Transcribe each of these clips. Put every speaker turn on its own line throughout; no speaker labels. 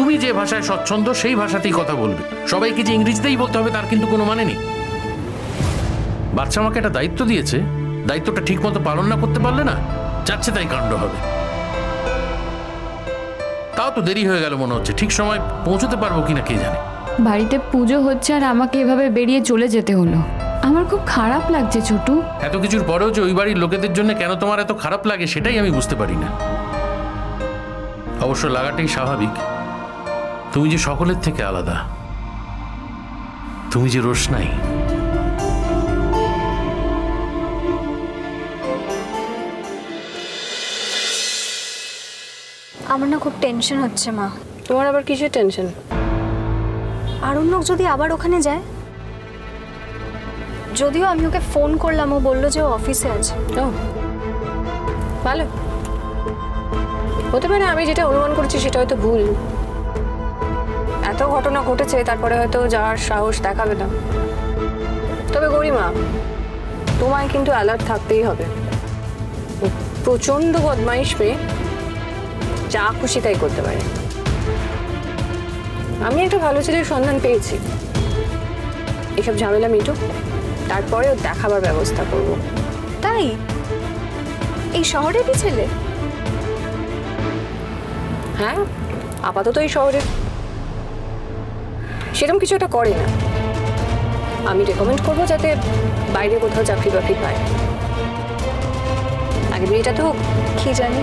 তুমি যে ভাষায় স্বচ্ছন্দ সেই ভাষাতেই কথা বলবে। সবাইকে যে ইংরেজিতেই বলতে হবে তার কিন্তু কোনো মানে নেই। বাচ্চা আমাকে একটা দায়িত্ব দিয়েছে। দায়িত্বটা ঠিক মতো পালন না করতে পারলে না যাচ্ছে তাই কাণ্ড হবে। তাও তো দেরি হয়ে গেল মনে হচ্ছে। ঠিক সময় পৌঁছতে পারব কিনা কে জানে।
বাড়িতে পুজো হচ্ছে আর আমাকে এভাবে বেরিয়ে চলে যেতে হলো। আমার খুব খারাপ লাগছে ছোটু।
এত কিছুর পরেও যে ওই বাড়ির লোকেদের জন্য কেন তোমার এত খারাপ লাগে সেটাই আমি বুঝতে পারি না। অবশ্য লাগাটাই স্বাভাবিক। তুমি যে সকলের থেকে আলাদা তুমি যে রোশনাই।
আমার না খুব টেনশন হচ্ছে মা।
তোমার আবার কিসের টেনশন
আরণ্যক যদি আবার ওখানে যায় যদিও আমি ওকে ফোন করলাম ও বলল যে ও অফিসে আছে।
ও ভালো। হতে পারে আমি যেটা অনুমান করছি সেটা হয়তো ভুল। এত ঘটনা ঘটেছে তারপরে হয়তো যাওয়ার সাহস দেখাবে না। তবে গরিমা তোমায় কিন্তু অ্যালার্ট থাকতেই হবে। ও প্রচণ্ড বদমাইশ মেয়ে যা খুশি তাই করতে পারে। আমি একটা ভালো ছেলের সন্ধান পেয়েছি। এসব ঝামেলা মিটুক তারপরে ওর দেখাবার ব্যবস্থা করব।
তাই? এই শহরেরই ছেলে?
হ্যাঁ আপাতত এই শহরে সেরকম কিছু একটা করে না। আমি রেকমেন্ড করব যাতে বাইরে কোথাও চাকরি বাকরি পায়। আগে বিয়েটা তো
কি জানি?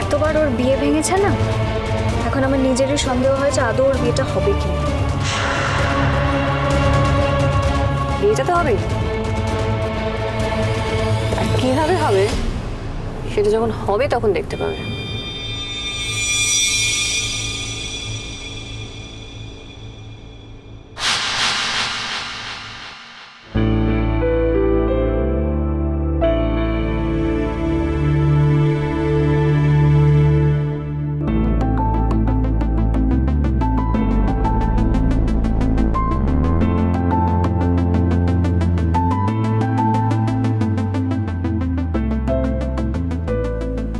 এতবার ওর বিয়ে ভেঙেছে না? এখন আমার নিজেরই সন্দেহ হয়েছে আদৌ ওর বিয়েটা হবে কি
বিয়েটা তো হবে আর কীভাবে হবে? সেটা যখন হবে তখন দেখতে পাবে।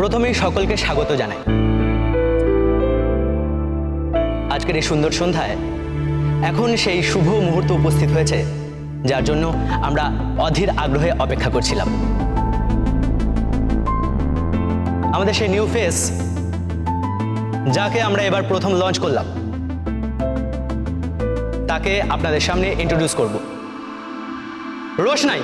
প্রথমেই সকলকে স্বাগত জানাই। আজকের এই সুন্দর সন্ধ্যায় এখন সেই শুভ মুহূর্ত উপস্থিত হয়েছে, যার জন্য আমরা অধীর আগ্রহে অপেক্ষা করছিলাম। আমাদের সেই নিউ ফেস যাকে আমরা এবার প্রথম লঞ্চ করলাম, তাকে আপনাদের সামনে ইন্ট্রোডিউস করব। রোশনাই!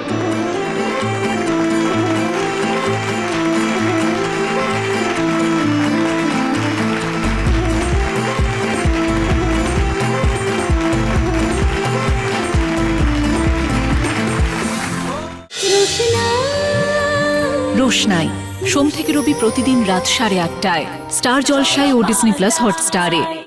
রোশনাই সোম থেকে রবি প্রতিদিন রাত সাড়ে আটটায়। স্টার জলসায় ও ডিসনি প্লাস হটস্টারে।